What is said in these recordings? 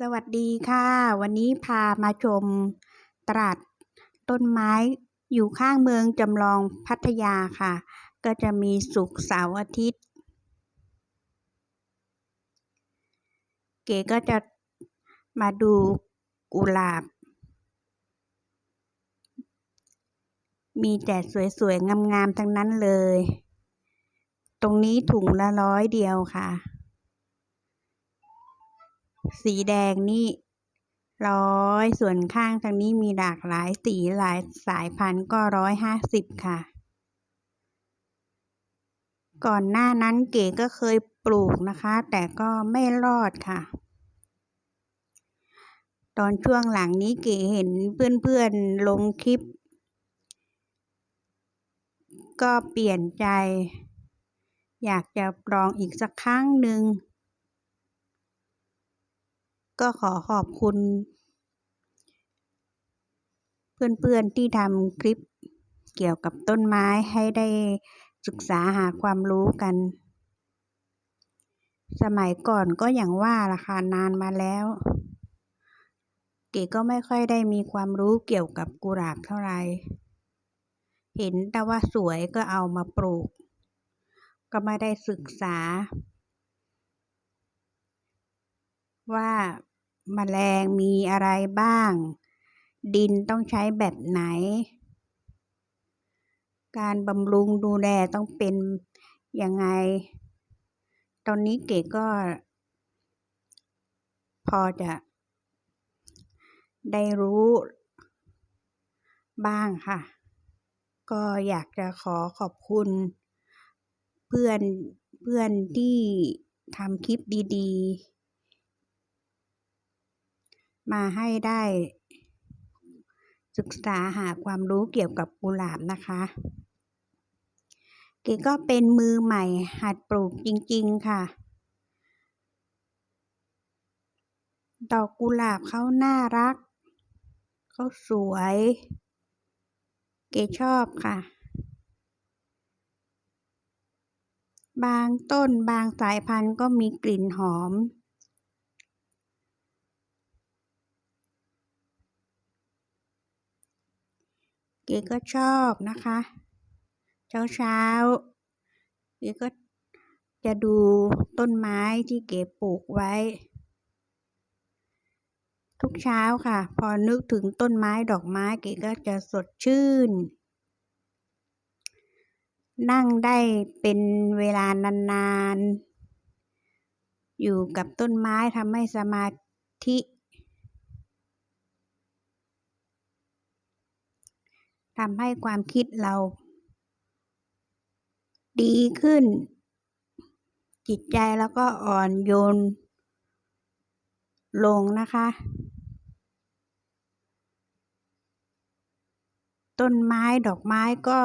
สวัสดีค่ะ วันนี้พามาชมตลาดต้นไม้อยู่ข้างเมืองจำลองพัทยาค่ะ ก็จะมีศุกเสาร์อาทิตย์ เก๋ก็จะมาดูกุหลาบ มีแต่สวยๆ งามๆ ทั้งนั้นเลย ตรงนี้ถุงละร้อยเดียวค่ะ สีแดงนี่ร้อยส่วนข้างทางนี้มีหลากหลายสีหลายสายพันธุ์ก็ร้อยห้าสิบค่ะ ก่อนหน้านั้นเก๋ก็เคยปลูกนะคะ แต่ก็ไม่รอดค่ะ ตอนช่วงหลังนี้เก๋เห็นเพื่อนๆลงคลิป ก็เปลี่ยนใจ อยากจะลองอีกสักครั้งหนึ่ง ก็ขอขอบคุณ เพื่อนๆที่ทำคลิปเกี่ยวกับต้นไม้ให้ได้ศึกษาหาความรู้กัน สมัยก่อนก็อย่างว่าราคานานมาแล้ว เก๋ก็ไม่ค่อยได้มีความรู้เกี่ยวกับกุหลาบเท่าไหร่เห็นแต่ว่าสวยก็เอามาปลูก ก็ไม่ได้ศึกษา ว่า แมลงมีอะไรบ้าง ดินต้องใช้แบบไหน การบำรุงดูแลต้องเป็นยังไง ตอนนี้เก๋ก็ พอจะ ได้รู้ บ้างค่ะ ก็อยากจะขอขอบคุณ เพื่อนเพื่อนที่ทำคลิปดี ๆ มาให้ได้ศึกษาหาความรู้เกี่ยวกับกุหลาบนะคะเก๋ก็เป็นมือใหม่หัดปลูกจริงๆค่ะ ดอกกุหลาบเขาน่ารัก เขาสวย เก๋ชอบค่ะ บางต้นบางสายพันธุ์ก็มีกลิ่นหอม เก๋ก็ชอบนะคะ เช้าเช้าเก๋ก็จะดูต้นไม้ที่เก๋ปลูกไว้ ทุกเช้าค่ะ พอนึกถึงต้นไม้ดอกไม้เก๋ก็จะสดชื่น นั่งได้เป็นเวลานานๆอยู่กับต้นไม้ทำให้สมาธิ ทำให้ความคิดเรา ดีขึ้น จิตใจแล้วก็อ่อนโยน ลงนะคะ ต้นไม้ดอกไม้ก็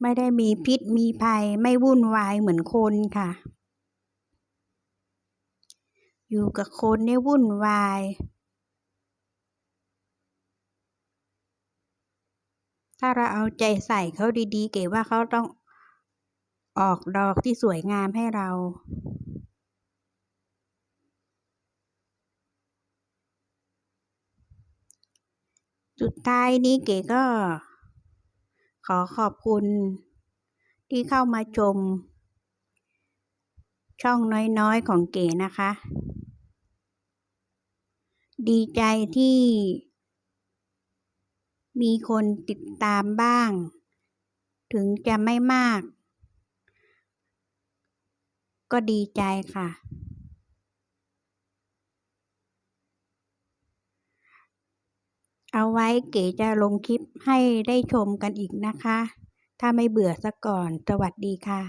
ไม่ได้มีพิษมีภัยไม่วุ่นวายเหมือนคนค่ะ อยู่กับคนเนี่ยวุ่นวาย ถ้าเราเอาใจใส่เขาดีๆ เก๋ว่าเขาต้องออกดอกที่สวยงามให้เราสุดท้ายนี้เก๋ก็ ขอขอบคุณ ที่เข้ามาชม ช่องน้อยๆของเก๋นะคะ ดีใจที่ มีคนติดตามบ้าง ถึงจะไม่มาก ก็ดีใจค่ะ เอาไว้เก๋จะลงคลิปให้ได้ชมกันอีกนะคะ ถ้าไม่เบื่อซะก่อน สวัสดีค่ะ